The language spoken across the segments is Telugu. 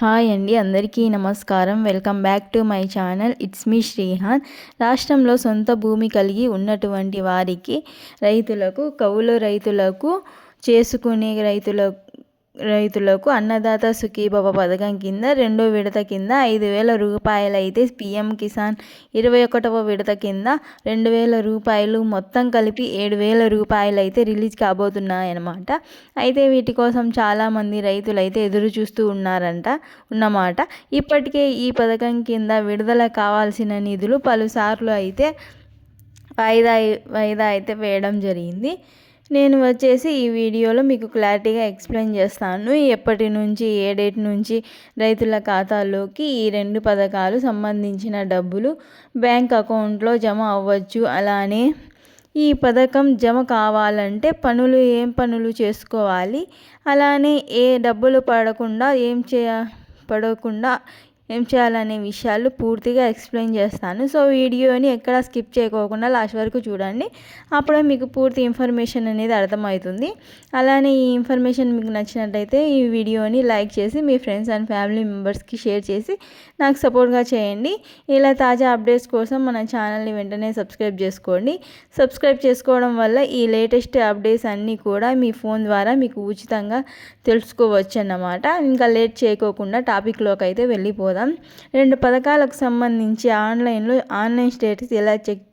హాయ్ అండి అందరికీ నమస్కారం. Welcome back to my channel. It's me Srihan. రాష్ట్రంలో సొంత భూమి కలిగి ఉన్నటువంటి వారికి రైతులకు కౌలు రైతులకు చేసుకునే రైతులకు రైతులకు అన్నదాత సుఖీభవ పథకం కింద రెండో విడత కింద ఐదు వేల రూపాయలు అయితే పిఎం కిసాన్ ఇరవై ఒకటవ విడత కింద రెండు వేల రూపాయలు మొత్తం కలిపి ఏడు వేల రూపాయలు అయితే రిలీజ్ కాబోతున్నాయన్నమాట. అయితే వీటి కోసం చాలామంది రైతులు అయితే ఎదురు చూస్తూ ఉన్నారంట ఉన్నమాట. ఇప్పటికే ఈ పథకం కింద విడుదల కావాల్సిన నిధులు పలుసార్లు అయితే వాయిదా వాయిదా అయితే వేయడం జరిగింది. నేను వచ్చేసి ఈ వీడియోలో మీకు క్లారిటీగా ఎక్స్ప్లెయిన్ చేస్తాను. ఎప్పటి నుంచి ఏ డేట్ నుంచి రైతుల ఖాతాల్లోకి ఈ రెండు పథకాలు సంబంధించిన డబ్బులు బ్యాంక్ అకౌంట్లో జమ అవ్వచ్చు. అలానే ఈ పథకం జమ కావాలంటే పనులు ఏం పనులు చేసుకోవాలి? అలానే ఏ డబ్బులు పడకుండా ఏం చేయ పడకుండా ఏం చేయాలనే విషయాలు పూర్తిగా ఎక్స్ప్లెయిన్ చేస్తాను. సో వీడియోని ఎక్కడ స్కిప్ చేయకోకుండా లాస్ట్ వరకు చూడండి. అప్పుడే మీకు పూర్తి ఇన్ఫర్మేషన్ అనేది అర్థమవుతుంది. అలానే ఈ ఇన్ఫర్మేషన్ మీకు నచ్చినట్టయితే ఈ వీడియోని లైక్ చేసి మీ ఫ్రెండ్స్ అండ్ ఫ్యామిలీ మెంబర్స్కి షేర్ చేసి నాకు సపోర్ట్గా చేయండి. ఇలా తాజా అప్డేట్స్ కోసం మన ఛానల్ని వెంటనే సబ్స్క్రైబ్ చేసుకోండి. సబ్స్క్రైబ్ చేసుకోవడం వల్ల ఈ లేటెస్ట్ అప్డేట్స్ అన్నీ కూడా మీ ఫోన్ ద్వారా మీకు ఉచితంగా తెలుసుకోవచ్చు అన్నమాట ఇంకా లేట్ చేయకోకుండా టాపిక్లోకి అయితే వెళ్ళిపోదాం. కదా. రెండు పథకాలకు సంబంధించి ఆన్లైన్లో ఆన్లైన్ స్టేటస్ ఎలా చెక్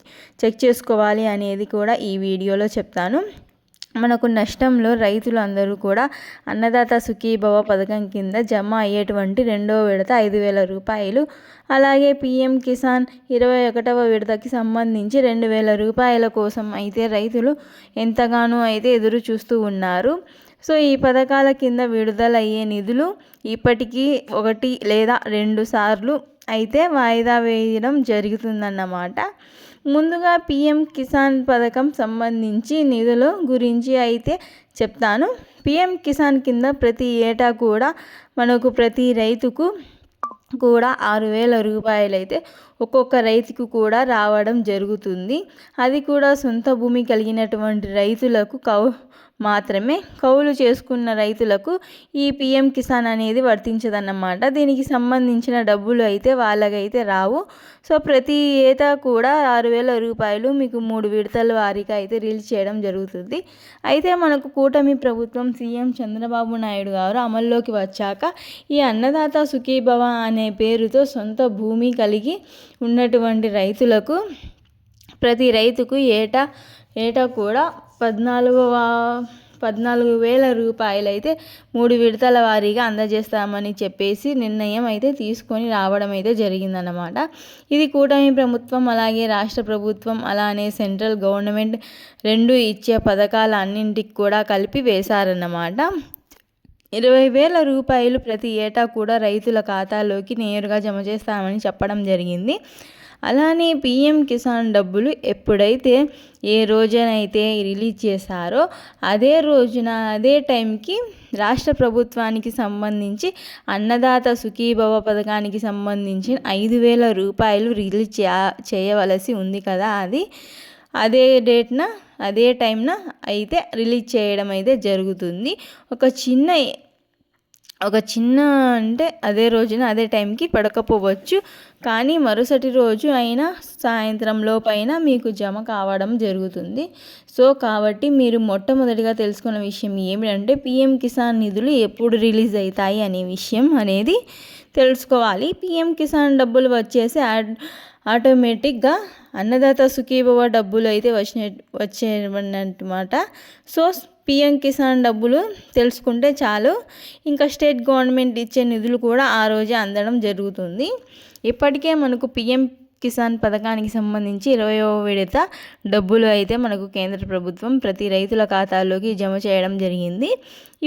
చెక్ చేసుకోవాలి అనేది కూడా ఈ వీడియోలో చెప్తాను. మనకు నష్టంలో రైతులు అందరూ కూడా అన్నదాత సుఖీభవ పథకం కింద జమ అయ్యేటువంటి రెండవ విడత ఐదు వేల రూపాయలు అలాగే పీఎం కిసాన్ ఇరవై ఒకటవ విడతకి సంబంధించి రెండు వేల రూపాయల కోసం అయితే రైతులు ఎంతగానో అయితే ఎదురు చూస్తూ ఉన్నారు. సో ఈ పథకాల కింద విడుదలయ్యే నిధులు ఇప్పటికీ ఒకటి లేదా రెండు సార్లు అయితే వాయిదా వేయడం జరుగుతుందన్నమాట. ముందుగా పిఎం కిసాన్ పథకం సంబంధించి నిధుల గురించి అయితే చెప్తాను. పిఎం కిసాన్ కింద ప్రతి ఏటా కూడా మనకు ప్రతి రైతుకు కూడా ఆరు వేల రూపాయలు అయితే ఒక్కొక్క రైతుకు కూడా రావడం జరుగుతుంది. అది కూడా సొంత భూమి కలిగినటువంటి రైతులకు కౌ మాత్రమే కౌలు చేసుకున్న రైతులకు ఈ పిఎం కిసాన్ అనేది వర్తించదన్నమాట. దీనికి సంబంధించిన డబ్బులు అయితే వాళ్ళకైతే రావు. సో ప్రతి ఏటా కూడా ఆరు వేల రూపాయలు మీకు మూడు విడతల వారీగా అయితే రిలీజ్ చేయడం జరుగుతుంది. అయితే మనకు కూటమి ప్రభుత్వం సీఎం చంద్రబాబు నాయుడు గారు అమల్లోకి వచ్చాక ఈ అన్నదాత సుఖీభవ అనే పేరుతో సొంత భూమి కలిగి ఉన్నటువంటి రైతులకు ప్రతి రైతుకు ఏటా ఏటా కూడా పద్నాలుగవ పద్నాలుగు వేల రూపాయలు అయితే మూడు విడతల వారీగా అందజేస్తామని చెప్పేసి నిర్ణయం అయితే తీసుకొని రావడం అయితే జరిగిందన్నమాట. ఇది కూటమి ప్రభుత్వం అలాగే రాష్ట్ర ప్రభుత్వం అలానే సెంట్రల్ గవర్నమెంట్ రెండు ఇచ్చే పథకాలు అన్నింటికి కూడా కలిపి వేశారన్నమాట. ఇరవై వేల రూపాయలు ప్రతి ఏటా కూడా రైతుల ఖాతాలోకి నేరుగా జమ చేస్తామని చెప్పడం జరిగింది. అలానే పిఎం కిసాన్ డబ్బులు ఎప్పుడైతే ఏ రోజునైతే రిలీజ్ చేశారో అదే రోజున అదే టైంకి రాష్ట్ర ప్రభుత్వానికి సంబంధించి అన్నదాత సుఖీభవ పథకానికి సంబంధించి ఐదు వేల రూపాయలు రిలీజ్ చేయవలసి ఉంది కదా అది. అదే డేట్న అదే టైంన అయితే రిలీజ్ చేయడం అయితే జరుగుతుంది. ఒక చిన్న ఒక చిన్న అంటే అదే రోజున అదే టైంకి పడకపోవచ్చు. కానీ మరుసటి రోజు అయినా సాయంత్రం లోపైన మీకు జమ కావడం జరుగుతుంది. సో కాబట్టి మీరు మొట్టమొదటిగా తెలుసుకున్న విషయం ఏమిటంటే పిఎం కిసాన్ నిధులు ఎప్పుడు రిలీజ్ అవుతాయి అనే విషయం అనేది తెలుసుకోవాలి. పిఎం కిసాన్ డబ్బులు వచ్చేసి ఆటోమేటిక్గా అన్నదాత సుఖీభవ డబ్బులు అయితే వచ్చిన వచ్చేవన్నమాట సో పిఎం కిసాన్ డబ్బులు తెలుసుకుంటే చాలు. ఇంకా స్టేట్ గవర్నమెంట్ ఇచ్చే నిధులు కూడా ఆ రోజే అందడం జరుగుతుంది. ఇప్పటికే మనకు పిఎం కిసాన్ పథకానికి సంబంధించి ఇరవయో విడత డబ్బులు అయితే మనకు కేంద్ర ప్రభుత్వం ప్రతి రైతుల ఖాతాల్లోకి జమ చేయడం జరిగింది.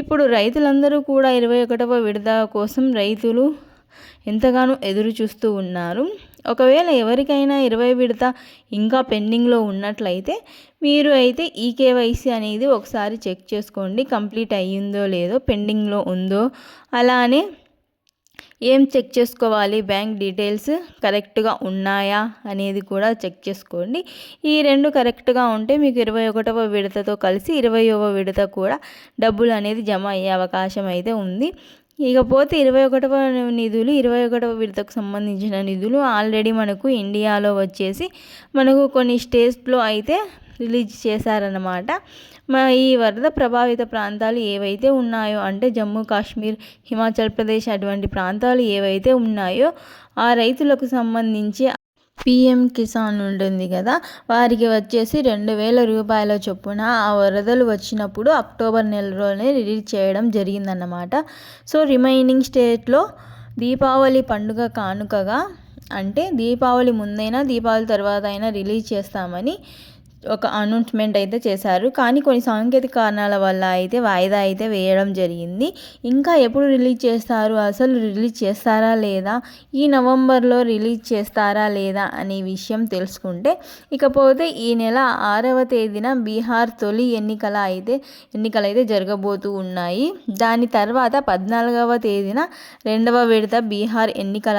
ఇప్పుడు రైతులందరూ కూడా ఇరవై ఒకటవ విడత కోసం రైతులు ఎంతగానో ఎదురు చూస్తూ ఉన్నారు. ఒకవేళ ఎవరికైనా ఇరవై విడత ఇంకా పెండింగ్లో ఉన్నట్లయితే మీరు అయితే ఈ కేవైసీ అనేది ఒకసారి చెక్ చేసుకోండి కంప్లీట్ అయ్యిందో లేదో పెండింగ్లో ఉందో. అలానే ఏం చెక్ చేసుకోవాలి బ్యాంక్ డీటెయిల్స్ కరెక్ట్గా ఉన్నాయా అనేది కూడా చెక్ చేసుకోండి. ఈ రెండు కరెక్ట్గా ఉంటే మీకు ఇరవై ఒకటవ విడతతో కలిసి ఇరవైవ విడత కూడా డబ్బులు అనేది జమ అయ్యే అవకాశం అయితే ఉంది. ఇకపోతే ఇరవై ఒకటవ నిధులు ఇరవై ఒకటవ విడతకు సంబంధించిన నిధులు ఆల్రెడీ మనకు ఇండియాలో వచ్చేసి మనకు కొన్ని స్టేట్స్లో అయితే రిలీజ్ చేశారన్నమాట. మా ఈ వరద ప్రభావిత ప్రాంతాలు ఏవైతే ఉన్నాయో అంటే జమ్మూ కాశ్మీర్ హిమాచల్ ప్రదేశ్ అటువంటి ప్రాంతాలు ఏవైతే ఉన్నాయో ఆ రైతులకు సంబంధించి పిఎం కిసాన్ ఉంటుంది కదా వారికి వచ్చేసి రెండు వేల రూపాయల చొప్పున ఆ వరదలు వచ్చినప్పుడు అక్టోబర్ నెలలోనే రిలీజ్ చేయడం జరిగిందన్నమాట. సో రిమైనింగ్ స్టేట్లో దీపావళి పండుగ కానుకగా అంటే దీపావళి ముందైనా దీపావళి తర్వాత అయినా రిలీజ్ చేస్తామని ఒక అనౌన్స్మెంట్ అయితే చేశారు. కానీ కొన్ని సాంకేతిక కారణాల వల్ల అయితే వాయిదా అయితే వేయడం జరిగింది. ఇంకా ఎప్పుడు రిలీజ్ చేస్తారు? అసలు రిలీజ్ చేస్తారా లేదా? ఈ నవంబర్లో రిలీజ్ చేస్తారా లేదా అనే విషయం తెలుసుకుంటే ఇకపోతే ఈ నెల ఆరవ తేదీన బీహార్ తొలి ఎన్నికల అయితే ఎన్నికలు అయితే జరగబోతూ ఉన్నాయి. దాని తర్వాత పద్నాలుగవ తేదీన రెండవ విడత బీహార్ ఎన్నికల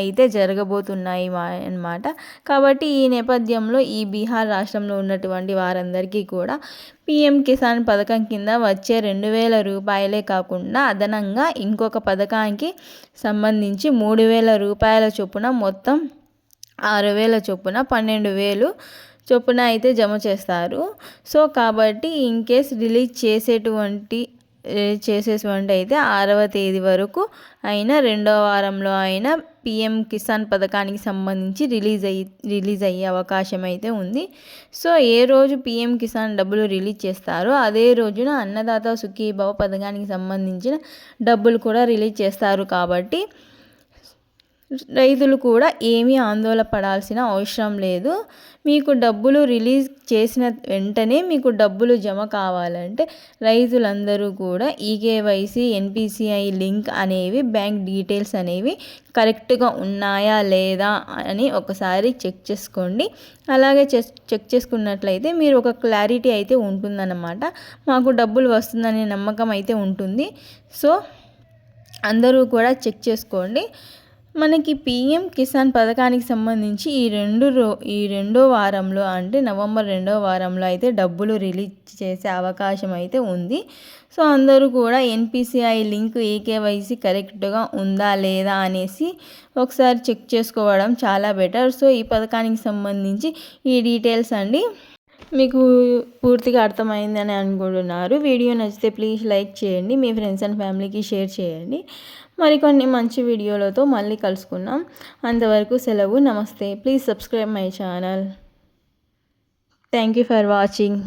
అయితే జరగబోతున్నాయి అన్నమాట. కాబట్టి ఈ నేపథ్యంలో ఈ బీహార్ రాష్ట్రంలో ఉన్నటువంటి వారందరికీ కూడా పిఎం కిసాన్ పథకం కింద వచ్చే రెండు వేల రూపాయలే కాకుండా అదనంగా ఇంకొక పథకానికి సంబంధించి మూడు వేల రూపాయల చొప్పున మొత్తం ఆరు వేల చొప్పున పన్నెండు వేలు చొప్పున అయితే జమ చేస్తారు. సో కాబట్టి ఇన్ కేస్ రిలీజ్ చేసేటువంటి చేసేటువంటి అయితే ఆరవ తేదీ వరకు అయినా రెండో వారంలో అయినా పిఎం కిసాన్ పథకానికి సంబంధించి రిలీజ్ అయ్యి రిలీజ్ అయ్యే అవకాశం అయితే ఉంది. సో ఏ రోజు పిఎం కిసాన్ డబ్బులు రిలీజ్ చేస్తారో అదే రోజున అన్నదాత సుఖీభవ పథకానికి సంబంధించిన డబ్బులు కూడా రిలీజ్ చేస్తారు కాబట్టి రైతులు కూడా ఏమీ ఆందోళన పడాల్సిన అవసరం లేదు. మీకు డబ్బులు రిలీజ్ చేసిన వెంటనే మీకు డబ్బులు జమ కావాలంటే రైతులందరూ కూడా ఈకేవైసీ ఎన్పిసిఐ లింక్ అనేవి బ్యాంక్ డీటెయిల్స్ అనేవి కరెక్ట్గా ఉన్నాయా లేదా అని ఒకసారి చెక్ చేసుకోండి. అలాగే చెక్ చేసుకున్నట్లయితే మీరు ఒక క్లారిటీ అయితే ఉంటుందన్నమాట. మాకు డబ్బులు వస్తుందనే నమ్మకం అయితే ఉంటుంది. సో అందరూ కూడా చెక్ చేసుకోండి. మనకి పిఎం కిసాన్ పథకానికి సంబంధించి ఈ రెండు రో ఈ రెండో వారంలో అంటే నవంబర్ రెండో వారంలో అయితే డబ్బులు రిలీజ్ చేసే అవకాశం అయితే ఉంది. సో అందరూ కూడా ఎన్పిసిఐ లింక్ ఏకేవైసీ కరెక్ట్గా ఉందా లేదా అనేసి ఒకసారి చెక్ చేసుకోవడం చాలా బెటర్. సో ఈ పథకానికి సంబంధించి ఈ డీటెయిల్స్ అండి మీకు పూర్తిగా అర్థమైందని అనుకుంటున్నారు. వీడియో నచ్చితే ప్లీజ్ లైక్ చేయండి మీ ఫ్రెండ్స్ అండ్ ఫ్యామిలీకి షేర్ చేయండి. మరికొన్ని మంచి వీడియోలతో మళ్ళీ కలుసుకున్నాం అంతవరకు సెలవు నమస్తే. Please subscribe my channel thank you for watching